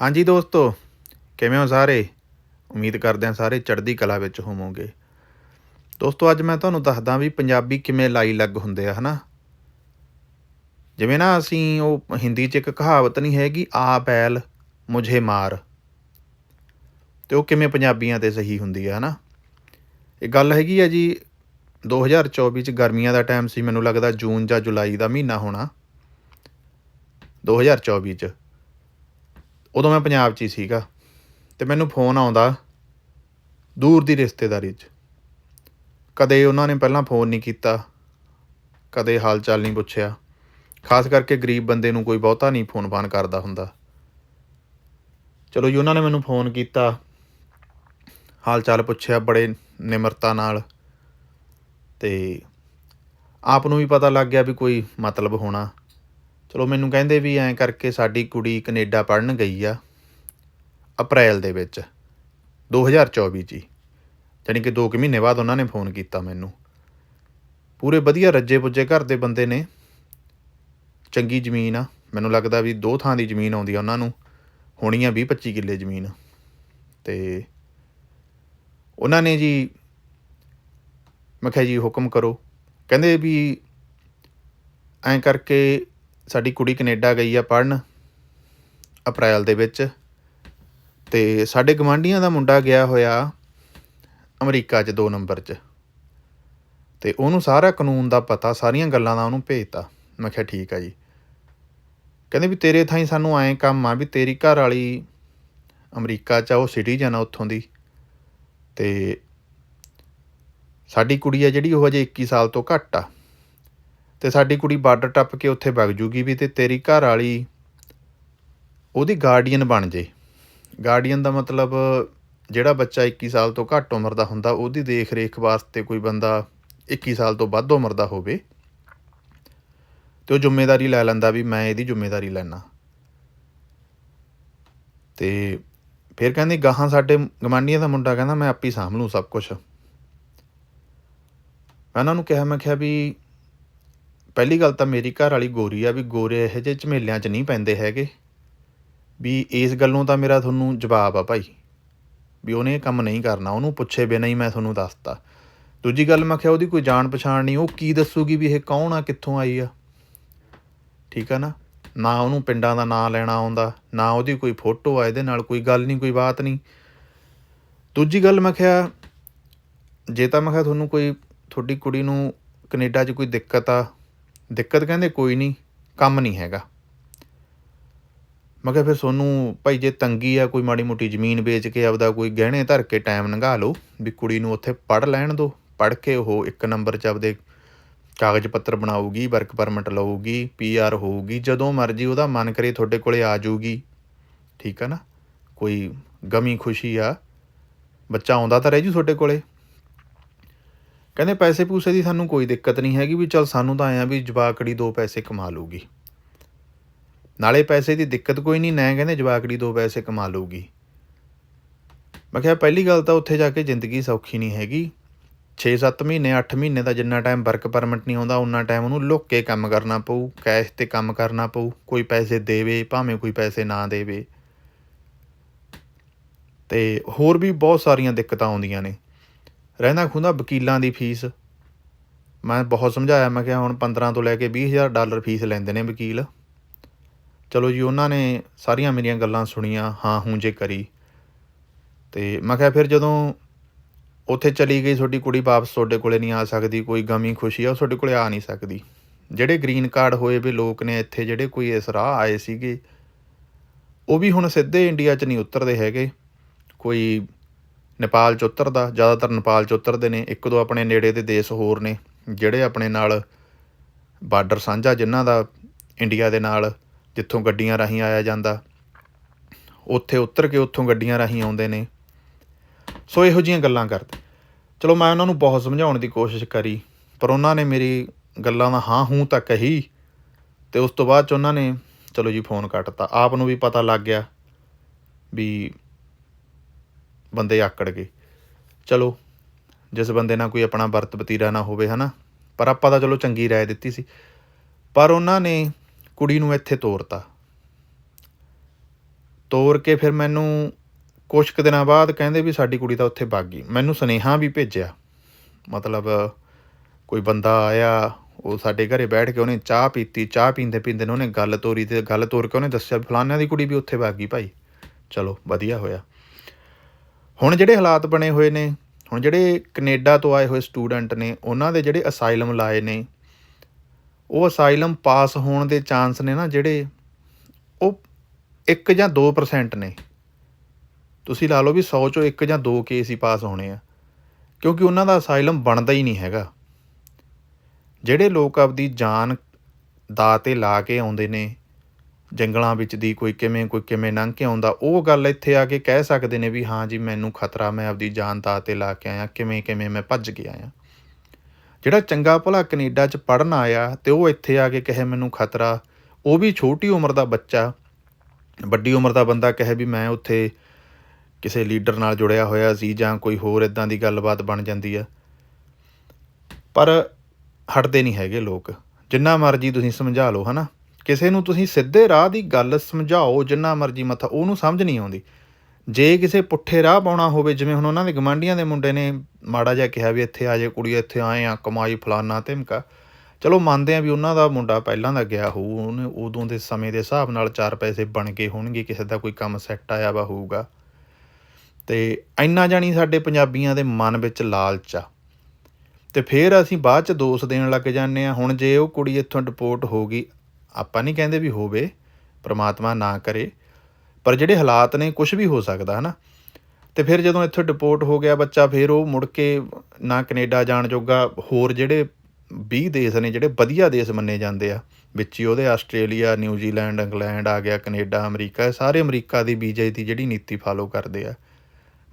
ਹਾਂਜੀ ਦੋਸਤੋ, ਕਿਵੇਂ ਹੋ ਸਾਰੇ? ਉਮੀਦ ਕਰਦੇ ਹਾਂ ਸਾਰੇ ਚੜ੍ਹਦੀ ਕਲਾ ਵਿੱਚ ਹੋਵੋਗੇ। ਦੋਸਤੋ, ਅੱਜ ਮੈਂ ਤੁਹਾਨੂੰ ਦੱਸਦਾ ਵੀ ਪੰਜਾਬੀ ਕਿਵੇਂ ਲਾਈ ਲੱਗ ਹੁੰਦੇ ਆ, ਹਨਾ? ਜਿਵੇਂ ਨਾ ਅਸੀਂ ਉਹ ਹਿੰਦੀ 'ਚ ਇੱਕ ਕਹਾਵਤ ਨਹੀਂ ਹੈਗੀ, ਆ ਬੈਲ, ਮੁਝੇ ਮਾਰ। ਤੇ ਉਹ ਕਿਵੇਂ ਪੰਜਾਬੀਆਂ ਤੇ ਸਹੀ ਹੁੰਦੀ ਹੈ ਹਨਾ? ਇਹ ਗੱਲ ਹੈਗੀ ਆ ਜੀ 2024 ਚ ਗਰਮੀਆਂ ਦਾ ਟਾਈਮ ਸੀ, ਮੈਨੂੰ ਲੱਗਦਾ ਜੂਨ ਜਾਂ ਜੁਲਾਈ ਦਾ ਮਹੀਨਾ ਹੋਣਾ। 2024 ਚ। ਉਦੋਂ ਮੈਂ ਪੰਜਾਬ 'ਚ ਹੀ ਸੀਗਾ ਤੇ ਮੈਨੂੰ ਫੋਨ ਆਉਂਦਾ ਦੂਰ ਦੀ ਰਿਸ਼ਤੇਦਾਰੀ 'ਚ। ਕਦੇ ਉਹਨਾਂ ਨੇ ਪਹਿਲਾਂ ਫੋਨ ਨਹੀਂ ਕੀਤਾ, ਕਦੇ ਹਾਲ ਚਾਲ ਨਹੀਂ ਪੁੱਛਿਆ। ਖਾਸ ਕਰਕੇ ਗਰੀਬ ਬੰਦੇ ਨੂੰ ਕੋਈ ਬਹੁਤਾ ਨਹੀਂ ਫੋਨ ਫਾਨ ਕਰਦਾ ਹੁੰਦਾ। ਚਲੋ ਜੀ, ਉਹਨਾਂ ਨੇ ਮੈਨੂੰ ਫੋਨ ਕੀਤਾ ਹਾਲ ਚਾਲ ਪੁੱਛਿਆ ਬੜੇ ਨਿਮਰਤਾ ਨਾਲ ਤੇ ਆਪ ਨੂੰ ਵੀ ਪਤਾ ਲੱਗ ਗਿਆ ਵੀ ਕੋਈ ਮਤਲਬ ਹੋਣਾ। ਚਲੋ ਮੈਨੂੰ ਕਹਿੰਦੇ ਵੀ ਐਂ ਕਰਕੇ ਸਾਡੀ ਕੁੜੀ ਕੈਨੇਡਾ ਪੜਨ ਗਈ ਆ ਅਪ੍ਰੈਲ ਦੇ ਵਿੱਚ 2024 ਚ ਹੀ ਜਾਣੀ ਕਿ 2 ਕੁ ਮਹੀਨੇ ਬਾਅਦ ਉਹਨਾਂ ਨੇ ਫੋਨ ਕੀਤਾ ਮੈਨੂੰ। ਪੂਰੇ ਵਧੀਆ ਰੱਜੇ ਪੁੱਜੇ ਘਰ ਦੇ ਬੰਦੇ ਨੇ। ਚੰਗੀ ਜ਼ਮੀਨ ਆ। ਮੈਨੂੰ ਲੱਗਦਾ ਵੀ ਦੋ ਥਾਂ ਦੀ ਜ਼ਮੀਨ ਆਉਂਦੀ ਆ ਉਹਨਾਂ ਨੂੰ। ਹੋਣੀ ਆ 20 25 ਕਿੱਲੇ ਜ਼ਮੀਨ। ਤੇ ਉਹਨਾਂ ਨੇ ਜੀ ਮੈਂ ਕਿਹਾ ਜੀ ਹੁਕਮ ਕਰੋ। ਕਹਿੰਦੇ ਵੀ ਐਂ ਕਰਕੇ ਸਾਡੀ ਕੁੜੀ ਕੈਨੇਡਾ ਗਈ ਆ ਪੜਨ ਅਪ੍ਰੈਲ ਦੇ ਵਿੱਚ। ਤੇ ਸਾਡੇ ਗਵਾਂਢੀਆਂ ਦਾ ਮੁੰਡਾ ਗਿਆ ਹੋਇਆ ਅਮਰੀਕਾ 'ਚ 2 ਨੰਬਰ 'ਚ। ਤੇ ਉਹਨੂੰ ਸਾਰਾ ਕਾਨੂੰਨ ਦਾ ਪਤਾ, ਸਾਰੀਆਂ ਗੱਲਾਂ ਦਾ ਉਹਨੂੰ ਭੇਜਤਾ। ਮੈਂ ਕਿਹਾ, ਠੀਕ ਆ ਜੀ। ਕਹਿੰਦੇ ਵੀ, ਤੇਰੇ ਥਾਈ ਸਾਨੂੰ ਐਂ ਕੰਮ ਆ ਵੀ ਤੇਰੀ ਘਰ ਵਾਲੀ ਅਮਰੀਕਾ 'ਚ ਆ, ਉਹ ਸਿਟੀਜ਼ਨ ਆ ਉੱਥੋਂ ਦੀ। ਤੇ ਸਾਡੀ ਕੁੜੀ ਆ ਜਿਹੜੀ, ਉਹ ਅਜੇ 21 ਸਾਲ ਤੋਂ ਘੱਟ ਆ। ਤੇ ਸਾਡੀ ਕੁੜੀ ਬਾਰਡਰ ਟੱਪ ਕੇ ਉੱਥੇ ਵਗ ਜੂਗੀ ਵੀ ਤੇ ਤੇਰੀ ਘਰ ਵਾਲੀ ਉਹਦੀ ਗਾਰਡੀਅਨ ਬਣ ਜੇ। ਗਾਰਡੀਅਨ ਦਾ ਮਤਲਬ ਜਿਹੜਾ ਬੱਚਾ 21 ਸਾਲ ਤੋਂ ਘੱਟ ਉਮਰ ਦਾ ਹੁੰਦਾ, ਉਹਦੀ ਦੇਖ ਰੇਖ ਵਾਸਤੇ ਕੋਈ ਬੰਦਾ 21 ਸਾਲ ਤੋਂ ਵੱਧ ਉਮਰ ਦਾ ਹੋਵੇ ਤੇ ਉਹ ਜ਼ਿੰਮੇਵਾਰੀ ਲੈ ਲੈਂਦਾ ਵੀ ਮੈਂ ਇਹਦੀ ਜ਼ਿੰਮੇਵਾਰੀ ਲੈਣਾ ਤੇ ਫਿਰ ਕਹਿੰਦੇ, ਗਾਹਾਂ ਸਾਡੇ ਗਵਾਂਢੀਆਂ ਦਾ ਮੁੰਡਾ ਕਹਿੰਦਾ, ਮੈਂ ਆਪੇ ਸਾਂਭ ਲੂੰ ਸਭ ਕੁਝ ਮੈਂ ਉਹਨਾਂ ਨੂੰ ਕਿਹਾ, ਮੈਂ ਕਿਹਾ ਵੀ ਪਹਿਲੀ ਗੱਲ ਤਾਂ ਮੇਰੀ ਘਰ ਵਾਲੀ ਗੋਰੀ ਆ ਵੀ ਗੋਰੇ ਇਹੋ ਜਿਹੇ ਝਮੇਲਿਆਂ 'ਚ ਨਹੀਂ ਪੈਂਦੇ ਹੈਗੇ। ਵੀ ਇਸ ਗੱਲੋਂ ਤਾਂ ਮੇਰਾ ਤੁਹਾਨੂੰ ਜਵਾਬ ਆ ਭਾਈ। ਵੀ ਉਹਨੇ ਇਹ ਕੰਮ ਨਹੀਂ ਕਰਨਾ, ਉਹਨੂੰ ਪੁੱਛੇ ਬਿਨਾਂ ਹੀ ਮੈਂ ਤੁਹਾਨੂੰ ਦੱਸਤਾ। ਦੂਜੀ ਗੱਲ ਮੈਂ ਕਿਹਾ ਉਹਦੀ ਕੋਈ ਜਾਣ ਪਛਾਣ ਨਹੀਂ, ਉਹ ਕੀ ਦੱਸੂਗੀ ਵੀ ਇਹ ਕੌਣ ਆ, ਕਿੱਥੋਂ ਆਈ ਆ? ਠੀਕ ਆ ਨਾ? ਨਾ ਉਹਨੂੰ ਪਿੰਡਾਂ ਦਾ ਨਾਂ ਲੈਣਾ ਆਉਂਦਾ, ਨਾ ਉਹਦੀ ਕੋਈ ਫੋਟੋ ਆ, ਇਹਦੇ ਨਾਲ ਕੋਈ ਗੱਲ ਨਹੀਂ, ਕੋਈ ਬਾਤ ਨਹੀਂ। ਦੂਜੀ ਗੱਲ ਮੈਂ ਕਿਹਾ, ਜੇ ਤਾਂ ਮੈਂ ਕਿਹਾ ਤੁਹਾਨੂੰ ਕੋਈ, ਤੁਹਾਡੀ ਕੁੜੀ ਨੂੰ ਕੈਨੇਡਾ 'ਚ ਕੋਈ ਦਿੱਕਤ ਆ ਦਿੱਕਤ ਕਹਿੰਦੇ ਕੋਈ ਨਹੀਂ, ਕੰਮ ਨਹੀਂ ਹੈਗਾ। ਮੈਂ ਕਿਹਾ ਫਿਰ ਤੁਹਾਨੂੰ ਭਾਈ ਜੇ ਤੰਗੀ ਆ, ਕੋਈ ਮਾੜੀ ਮੋਟੀ ਜ਼ਮੀਨ ਵੇਚ ਕੇ ਆਪਦਾ ਕੋਈ ਗਹਿਣੇ ਧਰ ਕੇ ਟਾਈਮ ਲੰਘਾ ਲਓ, ਵੀ ਕੁੜੀ ਨੂੰ ਉੱਥੇ ਪੜ੍ਹ ਲੈਣ ਦਿਓ ਪੜ੍ਹ ਕੇ ਉਹ ਇੱਕ ਨੰਬਰ 'ਚ ਆਪਦੇ ਕਾਗਜ਼ ਪੱਤਰ ਬਣਾਊਗੀ ਵਰਕ ਪਰਮਿਟ ਲਊਗੀ ਪੀਆਰ ਹੋਊਗੀ, ਜਦੋਂ ਮਰਜ਼ੀ ਉਹਦਾ ਮਨ ਕਰੇ ਤੁਹਾਡੇ ਕੋਲੇ ਆ ਜਾਊਗੀ। ਠੀਕ ਆ ਨਾ? ਕੋਈ ਗਮੀ ਖੁਸ਼ੀ ਆ? ਬੱਚਾ ਆਉਂਦਾ ਤਾਂ ਰਹਿ ਜੂ ਤੁਹਾਡੇ ਕੋਲੇ। ਕਹਿੰਦੇ ਪੈਸੇ ਪੂਸੇ ਦੀ ਸਾਨੂੰ ਕੋਈ ਦਿੱਕਤ ਨਹੀਂ ਹੈਗੀ ਵੀ ਚਲ ਸਾਨੂੰ ਤਾਂ ਆਇਆ ਵੀ ਜਵਾਕੜੀ ਦੋ ਪੈਸੇ ਕਮਾ ਲੂਗੀ ਨਾਲੇ ਪੈਸੇ ਦੀ ਦਿੱਕਤ ਕੋਈ ਨਹੀਂ, ਨਾ ਕਹਿੰਦੇ ਜਵਾਕੜੀ ਦੋ ਪੈਸੇ ਕਮਾ ਲੂਗੀ ਮੈਂ ਕਿਹਾ ਪਹਿਲੀ ਗੱਲ ਤਾਂ ਉੱਥੇ ਜਾ ਕੇ ਜ਼ਿੰਦਗੀ ਸੌਖੀ ਨਹੀਂ ਹੈਗੀ। 6-7 ਮਹੀਨੇ 8 ਮਹੀਨੇ ਦਾ ਜਿੰਨਾ ਟਾਈਮ ਵਰਕ ਪਰਮਿਟ ਨਹੀਂ ਆਉਂਦਾ, ਉਨਾ ਟਾਈਮ ਉਹਨੂੰ ਲੁੱਕ ਕੇ ਕੰਮ ਕਰਨਾ ਪਊ ਕੈਸ਼ ਤੇ ਕੰਮ ਕਰਨਾ ਪਊ, ਕੋਈ ਪੈਸੇ ਦੇਵੇ, ਭਾਵੇਂ ਕੋਈ ਪੈਸੇ ਨਾ ਦੇਵੇ। ਤੇ ਹੋਰ ਵੀ ਬਹੁਤ ਸਾਰੀਆਂ ਦਿੱਕਤਾਂ ਆਉਂਦੀਆਂ ਨੇ। ਰਹਿੰਦਾ ਖੁੰਦਾ ਵਕੀਲਾਂ ਦੀ ਫੀਸ। ਮੈਂ ਬਹੁਤ ਸਮਝਾਇਆ, ਮੈਂ ਕਿਹਾ ਹੁਣ 15 ਤੋਂ ਲੈ ਕੇ 20000 ਡਾਲਰ ਫੀਸ ਲੈਂਦੇ ਨੇ ਵਕੀਲ। ਚਲੋ ਜੀ, ਉਹਨਾਂ ਨੇ ਸਾਰੀਆਂ ਮੇਰੀਆਂ ਗੱਲਾਂ ਸੁਣੀਆਂ, ਹਾਂ ਹੂੰ ਜੇ ਕਰੀ। ਤੇ ਮੈਂ ਕਿਹਾ ਫਿਰ ਜਦੋਂ ਉੱਥੇ ਚਲੀ ਗਈ, ਤੁਹਾਡੀ ਕੁੜੀ ਵਾਪਸ ਤੁਹਾਡੇ ਕੋਲੇ ਨਹੀਂ ਆ ਸਕਦੀ, ਕੋਈ ਗਮੀ ਖੁਸ਼ੀ ਆ, ਉਹ ਤੁਹਾਡੇ ਕੋਲੇ ਆ ਨਹੀਂ ਸਕਦੀ। ਜਿਹੜੇ ਗ੍ਰੀਨ ਕਾਰਡ ਹੋਏ ਵੀ ਲੋਕ ਨੇ ਇੱਥੇ, ਜਿਹੜੇ ਕੋਈ ਇਸ ਰਾਹ ਆਏ ਸੀਗੇ, ਉਹ ਵੀ ਹੁਣ ਸਿੱਧੇ ਇੰਡੀਆ 'ਚ ਨਹੀਂ ਉਤਰਦੇ ਹੈਗੇ। ਕੋਈ ਨੇਪਾਲ 'ਚ ਉਤਰਦਾ, ਜ਼ਿਆਦਾਤਰ ਨੇਪਾਲ 'ਚ ਉਤਰਦੇ ਨੇ। ਇੱਕ ਦੋ ਆਪਣੇ ਨੇੜੇ ਦੇ ਦੇਸ਼ ਹੋਰ ਨੇ, ਜਿਹੜੇ ਆਪਣੇ ਨਾਲ ਬਾਰਡਰ ਸਾਂਝਾ, ਜਿਨ੍ਹਾਂ ਦਾ ਇੰਡੀਆ ਦੇ ਨਾਲ ਜਿੱਥੋਂ ਗੱਡੀਆਂ ਰਾਹੀਂ ਆਇਆ ਜਾਂਦਾ, ਉੱਥੇ ਉਤਰ ਕੇ ਉੱਥੋਂ ਗੱਡੀਆਂ ਰਾਹੀਂ ਆਉਂਦੇ ਨੇ। ਸੋ ਇਹੋ ਜੀਆਂ ਗੱਲਾਂ ਕਰਦੇ। ਚਲੋ, ਮੈਂ ਉਹਨਾਂ ਨੂੰ ਬਹੁਤ ਸਮਝਾਉਣ ਦੀ ਕੋਸ਼ਿਸ਼ ਕਰੀ, ਪਰ ਉਹਨਾਂ ਨੇ ਮੇਰੀ ਗੱਲਾਂ ਦਾ ਹਾਂ, ਹੂੰ ਤਾਂ ਕਹੀ, ਤੇ ਉਸ ਤੋਂ ਬਾਅਦ ਚ ਉਹਨਾਂ ਨੇ, ਚਲੋ ਜੀ, ਫੋਨ ਕੱਟਤਾ। ਆਪ ਨੂੰ ਵੀ ਪਤਾ ਲੱਗ ਗਿਆ ਵੀ ਬੰਦੇ ਆਕੜ ਗਏ। ਚਲੋ, ਜਿਸ ਬੰਦੇ ਨਾਲ ਕੋਈ ਆਪਣਾ ਵਰਤ ਬਤੀਰਾ ਨਾ ਹੋਵੇ, ਹਨਾ? ਪਰ ਆਪਾਂ ਤਾਂ ਚਲੋ ਚੰਗੀ ਰਾਏ ਦਿੱਤੀ ਸੀ। ਪਰ ਉਹਨਾਂ ਨੇ ਕੁੜੀ ਨੂੰ ਇੱਥੇ ਤੋਰਤਾ। ਤੋਰ ਕੇ ਫਿਰ ਮੈਨੂੰ ਕੁਛ ਕੁ ਦਿਨਾਂ ਬਾਅਦ ਕਹਿੰਦੇ ਵੀ ਸਾਡੀ ਕੁੜੀ ਤਾਂ ਉੱਥੇ ਵਗ ਗਈ। ਮੈਨੂੰ ਸੁਨੇਹਾ ਵੀ ਭੇਜਿਆ। ਮਤਲਬ ਕੋਈ ਬੰਦਾ ਆਇਆ, ਉਹ ਸਾਡੇ ਘਰੇ ਬੈਠ ਕੇ ਉਹਨੇ ਚਾਹ ਪੀਤੀ, ਚਾਹ ਪੀਂਦੇ ਪੀਂਦੇ ਨੇ ਉਹਨੇ ਗੱਲ ਤੋਰੀ ਤੇ ਗੱਲ ਤੋਰ ਕੇ ਉਹਨੇ ਦੱਸਿਆ ਵੀ ਫਲਾਨਿਆਂ ਦੀ ਕੁੜੀ ਵੀ ਉੱਥੇ ਵਗ ਗਈ ਭਾਈ। ਚਲੋ, ਵਧੀਆ ਹੋਇਆ। ਹੁਣ ਜਿਹੜੇ ਹਾਲਾਤ ਬਣੇ ਹੋਏ ਨੇ, ਹੁਣ ਜਿਹੜੇ ਕੈਨੇਡਾ ਤੋਂ ਆਏ ਹੋਏ ਸਟੂਡੈਂਟ ਨੇ, ਉਹਨਾਂ ਦੇ ਜਿਹੜੇ ਅਸਾਈਲਮ ਲਾਏ ਨੇ, ਉਹ ਅਸਾਈਲਮ ਪਾਸ ਹੋਣ ਦੇ ਚਾਂਸ ਨੇ ਨਾ ਜਿਹੜੇ ਉਹ 1 ਜਾਂ 2% ਨੇ। ਤੁਸੀਂ ਲਾ ਲਓ ਵੀ 100 ਚੋਂ 1 ਜਾਂ 2 ਕੇਸ ਹੀ ਪਾਸ ਹੋਣੇ ਆ, ਕਿਉਂਕਿ ਉਹਨਾਂ ਦਾ ਅਸਾਈਲਮ ਬਣਦਾ ਹੀ ਨਹੀਂ ਹੈਗਾ। ਜਿਹੜੇ ਲੋਕ ਆਪਦੀ ਜਾਨ ਦਾ ਤੇ ਲਾ ਕੇ ਆਉਂਦੇ ਨੇ ਜੰਗਲਾਂ ਵਿੱਚ ਦੀ ਕੋਈ ਕਿਵੇਂ ਕੋਈ ਕਿਵੇਂ ਲੰਘ ਕੇ ਆਉਂਦਾ, ਉਹ ਗੱਲ ਇੱਥੇ ਆ ਕੇ ਕਹਿ ਸਕਦੇ ਨੇ ਵੀ ਹਾਂ ਜੀ, ਮੈਨੂੰ ਖਤਰਾ, ਮੈਂ ਆਪਦੀ ਜਾਨ ਦਾ ਤੇ ਲਾ ਕੇ ਆਇਆ, ਕਿਵੇਂ ਕਿਵੇਂ ਮੈਂ ਭੱਜ ਕੇ ਆਇਆ। ਜਿਹੜਾ ਚੰਗਾ ਭਲਾ ਕੈਨੇਡਾ 'ਚ ਪੜਨ ਆਇਆ ਤੇ ਉਹ ਇੱਥੇ ਆ ਕੇ ਕਹੇ ਮੈਨੂੰ ਖਤਰਾ, ਉਹ ਵੀ ਛੋਟੀ ਉਮਰ ਦਾ ਬੱਚਾ, ਵੱਡੀ ਉਮਰ ਦਾ ਬੰਦਾ ਕਹੇ ਵੀ ਮੈਂ ਉੱਥੇ ਕਿਸੇ ਲੀਡਰ ਨਾਲ ਜੁੜਿਆ ਹੋਇਆ ਸੀ ਜਾਂ ਕੋਈ ਹੋਰ ਇਦਾਂ ਦੀ ਗੱਲਬਾਤ ਬਣ ਜਾਂਦੀ ਆ। ਪਰ ਹਟਦੇ ਨਹੀਂ ਹੈਗੇ ਲੋਕ। ਜਿੰਨਾ ਮਰਜ਼ੀ ਤੁਸੀਂ ਸਮਝਾ ਲਓ, ਹਨਾ? ਕਿਸੇ ਨੂੰ ਤੁਸੀਂ ਸਿੱਧੇ ਰਾਹ ਦੀ ਗੱਲ ਸਮਝਾਓ, ਜਿੰਨਾ ਮਰਜ਼ੀ ਮੱਥਾ, ਉਹਨੂੰ ਸਮਝ ਨਹੀਂ ਆਉਂਦੀ। ਜੇ ਕਿਸੇ ਪੁੱਠੇ ਰਾਹ ਪਾਉਣਾ ਹੋਵੇ, ਜਿਵੇਂ ਹੁਣ ਉਹਨਾਂ ਦੇ ਗਵਾਂਢੀਆਂ ਦੇ ਮੁੰਡੇ ਨੇ ਮਾੜਾ ਜਿਹਾ ਕਿਹਾ ਵੀ ਇੱਥੇ ਆ ਜੇ ਕੁੜੀ ਇੱਥੇ ਆਏ ਆ, ਕਮਾਈ ਫਲਾਨਾ ਧਮਕਾ। ਚਲੋ ਮੰਨਦੇ ਆ ਵੀ ਉਹਨਾਂ ਦਾ ਮੁੰਡਾ ਪਹਿਲਾਂ ਦਾ ਗਿਆ ਹੋਊ, ਉਹਨੇ ਉਦੋਂ ਦੇ ਸਮੇਂ ਦੇ ਹਿਸਾਬ ਨਾਲ ਚਾਰ ਪੈਸੇ ਬਣ ਕੇ ਹੋਣਗੇ, ਕਿਸੇ ਦਾ ਕੋਈ ਕੰਮ ਸੈੱਟ ਆਇਆ ਵਾ ਹੋਊਗਾ। ਤੇ ਇੰਨਾ ਜਾਣੀ ਸਾਡੇ ਪੰਜਾਬੀਆਂ ਦੇ ਮਨ ਵਿੱਚ ਲਾਲਚ ਆ। ਤੇ ਫਿਰ ਅਸੀਂ ਬਾਅਦ ਚ ਦੋਸ਼ ਦੇਣ ਲੱਗ ਜਾਂਦੇ ਆ, ਹੁਣ ਜੇ ਉਹ ਕੁੜੀ ਇੱਥੋਂ ਡਿਪੋਰਟ ਹੋ ਗਈ ਆਪਾਂ ਨਹੀਂ ਕਹਿੰਦੇ ਵੀ ਹੋਵੇ, ਪ੍ਰਮਾਤਮਾ ਨਾ ਕਰੇ, ਪਰ ਜਿਹੜੇ ਹਾਲਾਤ ਨੇ ਕੁਝ ਵੀ ਹੋ ਸਕਦਾ, ਹਨਾ? ਤੇ ਫਿਰ ਜਦੋਂ ਇੱਥੋਂ ਡਿਪੋਰਟ ਹੋ ਗਿਆ ਬੱਚਾ, ਫਿਰ ਉਹ ਮੁੜ ਕੇ ਨਾ ਕੈਨੇਡਾ ਜਾਣ ਜੋਗਾ, ਹੋਰ ਜਿਹੜੇ 20 ਦੇਸ਼ ਨੇ, ਜਿਹੜੇ ਵਧੀਆ ਦੇਸ਼ ਮੰਨੇ ਜਾਂਦੇ ਆ, ਵਿੱਚ ਹੀ ਉਹਦੇ ਆਸਟ੍ਰੇਲੀਆ ਨਿਊਜ਼ੀਲੈਂਡ ਇੰਗਲੈਂਡ ਆ ਗਿਆ, ਕੈਨੇਡਾ, ਅਮਰੀਕਾ, ਇਹ ਸਾਰੇ ਅਮਰੀਕਾ ਦੀ ਵੀਜ਼ੇ ਦੀ ਜਿਹੜੀ ਨੀਤੀ ਫਾਲੋ ਕਰਦੇ ਆ।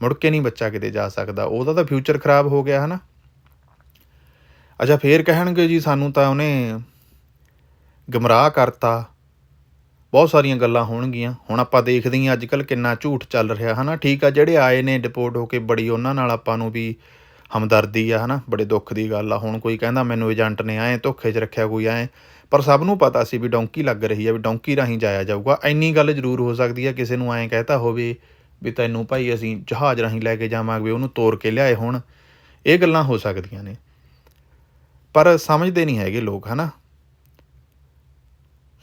ਮੁੜ ਕੇ ਨਹੀਂ ਬੱਚਾ ਕਿਤੇ ਜਾ ਸਕਦਾ, ਉਹਦਾ ਤਾਂ ਫਿਊਚਰ ਖਰਾਬ ਹੋ ਗਿਆ, ਹਨਾ? ਅੱਛਾ, ਫੇਰ ਕਹਿਣਗੇ ਜੀ ਸਾਨੂੰ ਤਾਂ ਉਹਨੇ ਗਮਰਾਹ ਕਰਤਾ। ਬਹੁਤ ਸਾਰੀਆਂ ਗੱਲਾਂ ਹੋਣਗੀਆਂ। ਹੁਣ ਆਪਾਂ ਦੇਖਦੇ ਹਾਂ ਅੱਜ ਕੱਲ ਕਿੰਨਾ ਝੂਠ ਚੱਲ ਰਿਹਾ, ਹਨਾ? ਠੀਕ ਆ, ਜਿਹੜੇ ਆਏ ਨੇ ਡਿਪੋਰਟ ਹੋ ਕੇ ਬੜੀ ਉਹਨਾਂ ਨਾਲ ਆਪਾਂ ਨੂੰ ਵੀ ਹਮਦਰਦੀ ਆ, ਹਨਾ? ਬੜੇ ਦੁੱਖ ਦੀ ਗੱਲ ਆ। ਹੁਣ ਕੋਈ ਕਹਿੰਦਾ ਮੈਨੂੰ ਏਜੰਟ ਨੇ ਆਏ ਧੋਖੇ 'ਚ ਰੱਖਿਆ ਕੋਈ ਆਏ ਪਰ ਸਭ ਨੂੰ ਪਤਾ ਸੀ ਵੀ ਡੌਂਕੀ ਲੱਗ ਰਹੀ ਆ, ਵੀ ਡੌਂਕੀ ਰਾਹੀਂ ਜਾਇਆ ਜਾਊਗਾ। ਇੰਨੀ ਗੱਲ ਜ਼ਰੂਰ ਹੋ ਸਕਦੀ ਆ, ਕਿਸੇ ਨੂੰ ਐਂ ਕਹਿਤਾ ਹੋਵੇ ਵੀ ਤੈਨੂੰ ਭਾਈ ਅਸੀਂ ਜਹਾਜ਼ ਰਾਹੀਂ ਲੈ ਕੇ ਜਾਵਾਂਗੇ ਉਹਨੂੰ ਤੋੜ ਕੇ ਲਿਆਏ ਹੁਣ। ਇਹ ਗੱਲਾਂ ਹੋ ਸਕਦੀਆਂ ਨੇ। ਪਰ ਸਮਝਦੇ ਨਹੀਂ ਹੈਗੇ ਲੋਕ, ਹਨਾ?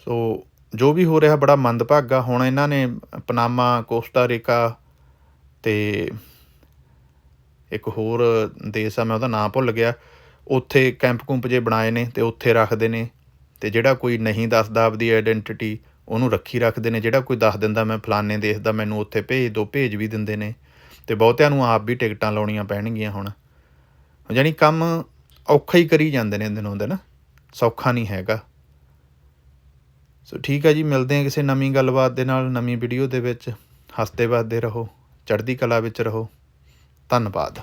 ਸੋ ਜੋ ਵੀ ਹੋ ਰਿਹਾ ਬੜਾ ਮੰਦਭਾਗਾ। ਹੁਣ ਇਹਨਾਂ ਨੇ ਪਨਾਮਾ, ਕੋਸਟਾ ਰੀਕਾ ਤੇ ਇੱਕ ਹੋਰ ਦੇਸ਼ ਆ, ਮੈਂ ਉਹਦਾ ਨਾਮ ਭੁੱਲ ਗਿਆ। ਉੱਥੇ ਕੈਂਪ ਕੁੰਪ ਜੇ ਬਣਾਏ ਨੇ ਤੇ ਉੱਥੇ ਰੱਖਦੇ ਨੇ ਤੇ ਜਿਹੜਾ ਕੋਈ ਨਹੀਂ ਦੱਸਦਾ ਆਪਦੀ ਆਇਡੈਂਟੀਟੀ ਉਹਨੂੰ ਰੱਖੀ ਰੱਖਦੇ ਨੇ। ਜਿਹੜਾ ਕੋਈ ਦੱਸ ਦਿੰਦਾ, ਮੈਂ ਫਲਾਣੇ ਦੇਸ਼ ਦਾ ਮੈਨੂੰ ਉੱਥੇ ਭੇਜ ਦੋ, ਭੇਜ ਵੀ ਦਿੰਦੇ ਨੇ। ਤੇ ਬਹੁਤਿਆਂ ਨੂੰ ਆਪ ਵੀ ਟਿਕਟਾਂ ਲਾਉਣੀਆਂ ਪੈਣਗੀਆਂ ਹੁਣ। ਯਾਨੀ ਕੰਮ ਔਖਾ ਹੀ ਕਰੀ ਜਾਂਦੇ ਨੇ ਦਿਨੋਂ ਦਿਨ। ਸੌਖਾ ਨਹੀਂ ਹੈਗਾ। ਸੋ ਠੀਕ ਹੈ ਜੀ, ਮਿਲਦੇ ਹਾਂ ਕਿਸੇ ਨਵੀਂ ਗੱਲਬਾਤ ਦੇ ਨਾਲ, ਨਵੀਂ ਵੀਡੀਓ ਦੇ ਵਿੱਚ। ਹੱਸਦੇ ਵੱਸਦੇ ਰਹੋ, ਚੜ੍ਹਦੀ ਕਲਾ ਵਿੱਚ ਰਹੋ। ਧੰਨਵਾਦ।